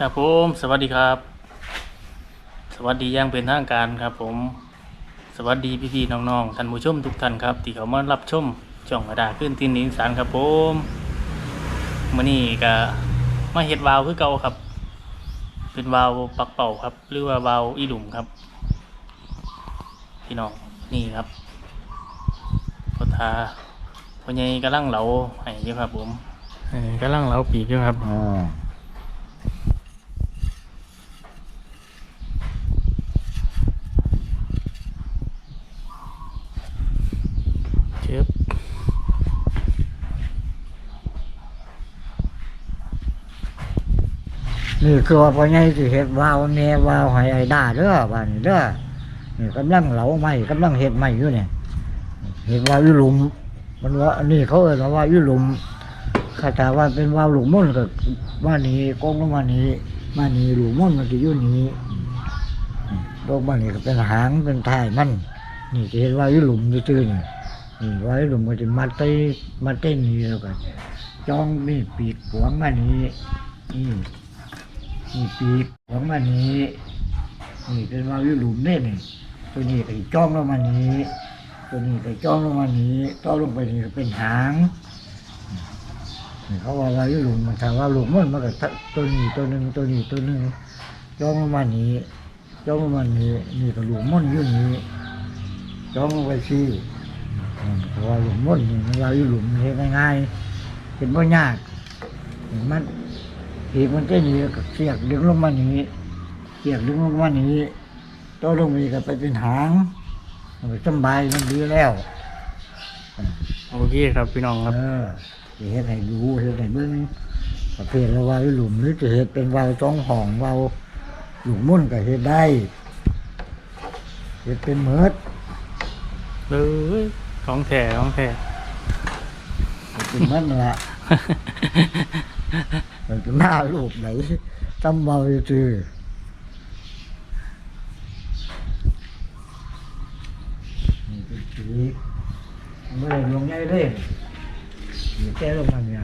ครับผมสวัสดีครับ สวัสดีอย่างเป็นทางการครับ ผมสวัสดีพี่ๆน้องๆท่านผู้ชมทุกท่านครับ ที่เขามารับชมช่องกระดาษขึ้นทินนิสานครับผมมื่อนี้ก็มาเฮ็ดวาวคือเก่าครับ เป็นวาวปักเป่าครับ หรือว่าวาวอีหลุมครับ พี่น้องนี่ครับพอทาพ่อใหญ่กำลังเหลาให้อยู่ครับ ผมเออกำลังเหลาปีกอยู่ครับอ่า เชิบ นี่คือว่าพ่อใหญ่สิเฮ็ดวาวแม่วาวให้ไอ้ด้าเด้อบ้านนี้เด้อนี่กำลังเหลาไม้กำลังเฮ็ดไม้อยู่เนี่ยเฮ็ดวาวยู่หลุม มันว่านนี้เขาเอิ้นว่าว่ายู่หลุมข้าแต่ว่าเป็นวาวหลุมมุ่นก็ว่านี้กงลงมานี้มานี้หลุมมุ่นมันสิอยู่นี้อืมลงมานนี้ก็เป็นหางเป็นท้ายมันนี่สิเฮ็ดวาวอยู่หลุมซื่อนี่นี่วาวยู่หลุมก็สิมัดใต้มัดใต้นี้แล้วก็จ้องมีปีกหวงมานี้นี่ นี่ปีกของมันนี้นี่เป็นวาวิหลุมเนี่ยนี่ตัวนี้ไปจ้องลงมานี้ ตัวนี้ไปจ้องลงมานี้ต้อลงไปนี่เป็นหางเขาว่าวาวิหลุมมันถ้าว่าหลุมมันมันก็ตะตัวนี้ตัวหนึ่งตัวนี้ตัวหนึ่งจ้องลงมานี้จ้องลงมานี้นี่ก็หลุมมันอยู่นี้จ้องลงไปสิอืมเพราะว่าหลุมมันนี่มันวาวิหลุมเฮ็ดง่ายๆเป็นบ่ยากมัน อีกมันจะหนีก็เสียกดึงลงมานี้เสียกดึงลงมานี้ตัวลงมีก็ไปเป็นหางมันก็สำบายมันดีแล้วโอเคครับพี่น้องครับเออจะเฮ็ดให้ดูเฮ็ดให้เบิ่งประเภทละวาวหลุมหรือจะเฮ็ดเป็นวาวจ้องห้องวาวหลุมมุ่นก็เฮ็ดได้เฮ็ดเป็นเหมือดเลยของแท้ของแท้เฮ็ดเป็นเหมือดนั่นละ มันจะหน้ารูปไหนตำเบาจือไม่ได้ลงใหญ่เลยนี่แก้ลงมาเนี่ย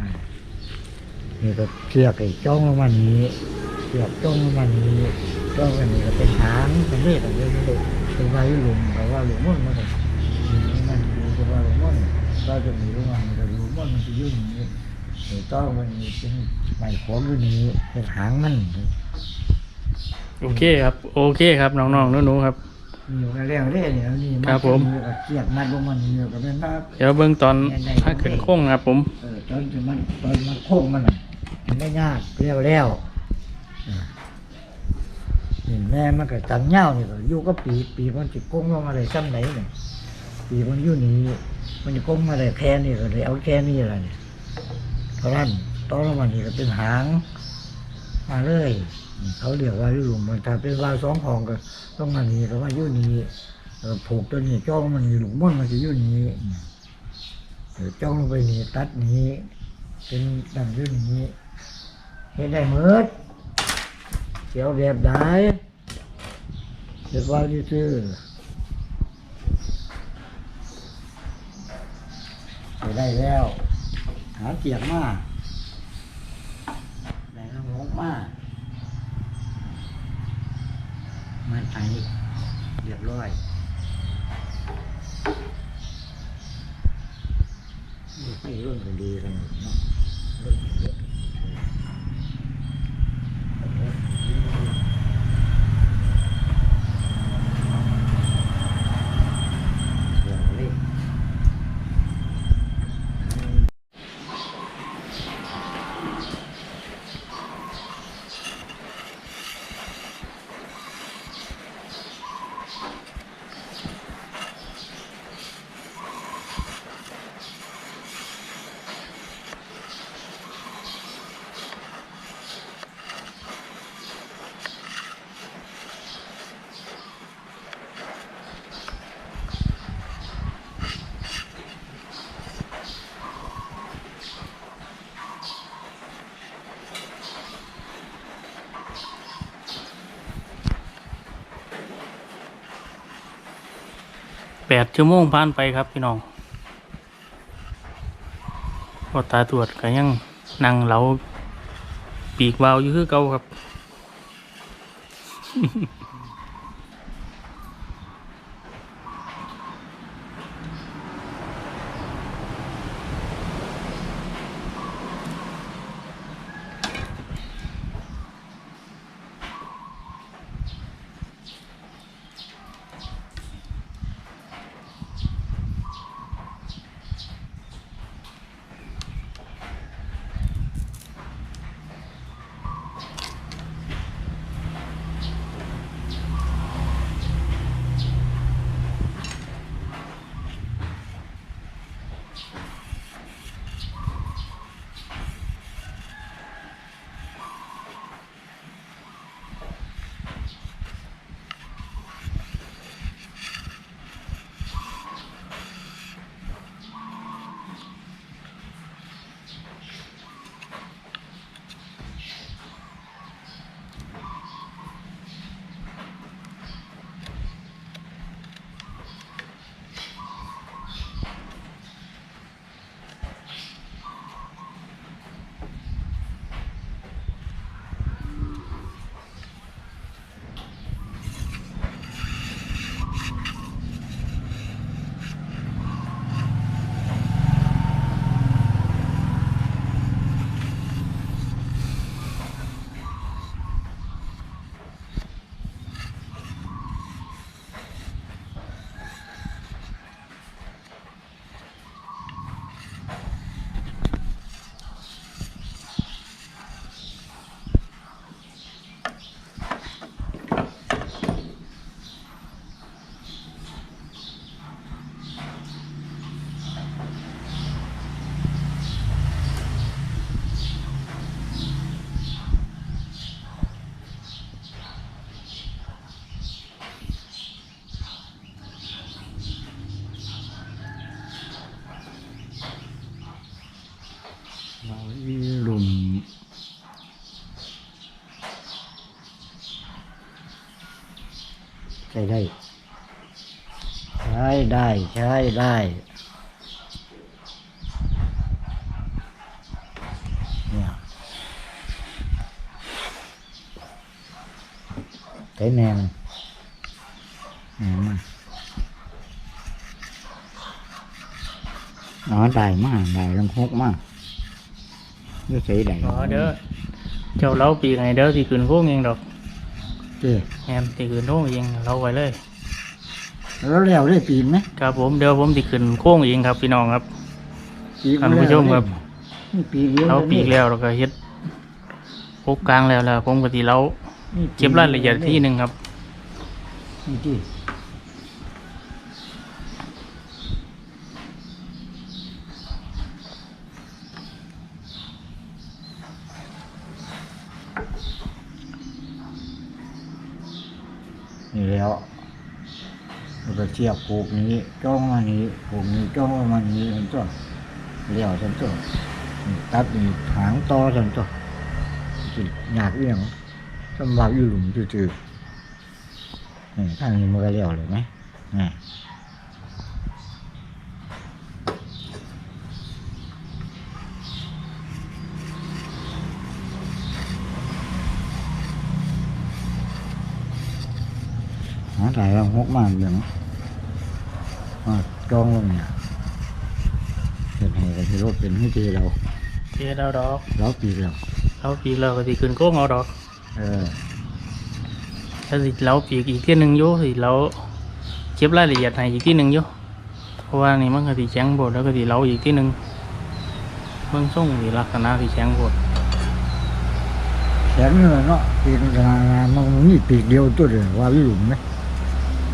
นี่ก็เชือกไอ้จ้องลงมานี้เชือกจ้องลงมานี้จ้องอันนี้ก็เป็นหางเป็นเลือดอะไรไม่รู้เป็นใบหลุมแต่ว่าหลุมมันมันนี่มันดูเป็นว่าหลุมมันก็จะมีลงมามันก็หลุมมันมันจะยุ่งอย่างนี้ เดี๋ยวต้องมันมีเป็นใบขวงอยู่นี้เป็นหางมันโอเคครับ โอเคครับน้องๆหนูๆครับมีอยู่ในเรื่องเรื่องเนี่ยนี่ครับผมเกียกมัดลงมานี่ก็เป็นว่าเดี๋ยวเบิ่งตอนถ้าขึ้นโค้งนะครับผม เออตอนที่มันตอนมันโค้งมันน่ะมันไม่ยากเรียวแล้วอ่านี่แม่มันก็จังเง่านี่ก็อยู่ก็ปีปีมันจิโก้งลงมาเลยซ้ำไหนเนี่ยปีมันอยู่นี่มันจะโก้งมาเลยแค่นี้ก็เลยเอาแค่นี้อะไรเนี่ย เพรานั้นตอนลงมานี่ก็เป็นหางมาเลย เขาเรียกว่าอยู่มันถ้าเป็นวาสองหองก็ต้องมานี่ก็ว่าอยู่นี่ผูกตัวนี้จ้องมันอยู่หลุมมันมันจะอยู่นี่เดี๋ยวจ้องลงไปนี่ตัดนี้เป็นดังอยู่นี่เห็นได้เมืดเกี่ยวแบบใดเรียกว่าอยู่ซื่อได้แล้ว หาเกียรมาได้น้ำลงมากมันไอเรียบร้อยไม่ร่วมกันดีกันเนาะร่วมกันเยอะ แปดชั่วโมงผ่านไปครับพี่น้องพอตาตรวจก็ยังนั่งเหลาปีกวาวอยู่คือเก่าครับ ได้ ใช้ได้ใช้ได้เนี่ยใช้แนวแนวมันอ๋อได้มากได้ลำหกมากไม่ใช่ได้อ๋อ เด้อเจ้าเล้าปีกไงเด้อที่ขึ้นโค้งเองดอกเด้อแอมที่ขึ้นโค้งเองเราไว้เลย แล้วแล้วได้ปีนไหมครับผมเดี๋ยวผมที่ขึ้นโค้งเองครับพี่น้องครับปีกท่านผู้ชมครับนี่ปีกเดียวเราปีกแล้วเราก็เฮ็ดพกกลางแล้วแล้วผมก็ที่เรานี่เก็บรายละเอียดที่หนึ่งครับ นี่ที่ นี่แล้วเราก็เทียบปลูกนี้จ้องมานี้ปลูกนี้จ้องมานี้ฉันตัวเลี้ยวฉันตัวตัดนี่หางต่อฉันตัวจิหยาดเอียงสำหรับอยู่หลุมจืดๆนี่ทางนี้มันก็เลี้ยวเลยไหมนี่ หาถ่ายเราหกมากอย่างมาจ้องลงเนี่ยเป็นให้กันที่รถเป็นให้ทีเราเทียเราดอกเราปีเราเราปีกแล้วก็ที่ขึ้นโค้งเอาดอกเออ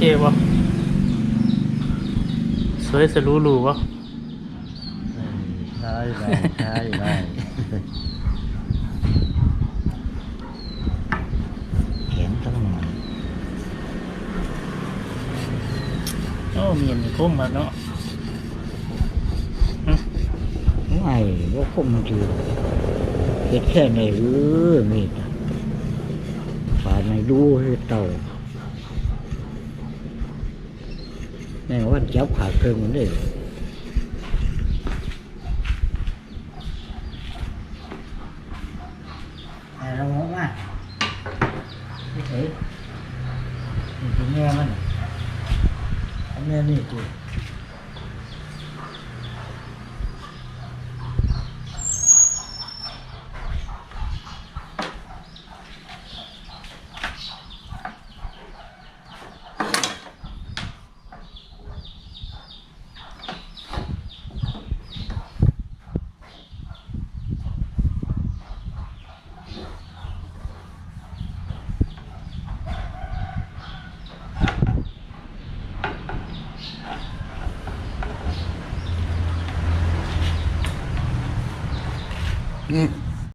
เคปะสวยสรู้รู้วะใช่ใช่ใช่ใช่เขียนตั้งหน่อยโอ้มีอันนี้มมาเนาะไม่ว่าคมมันคือเห็ดแค่ไหนหรือมีดฝาในดูให้เต่า แม่งว่าจับขาเกินมันได้แต่เรา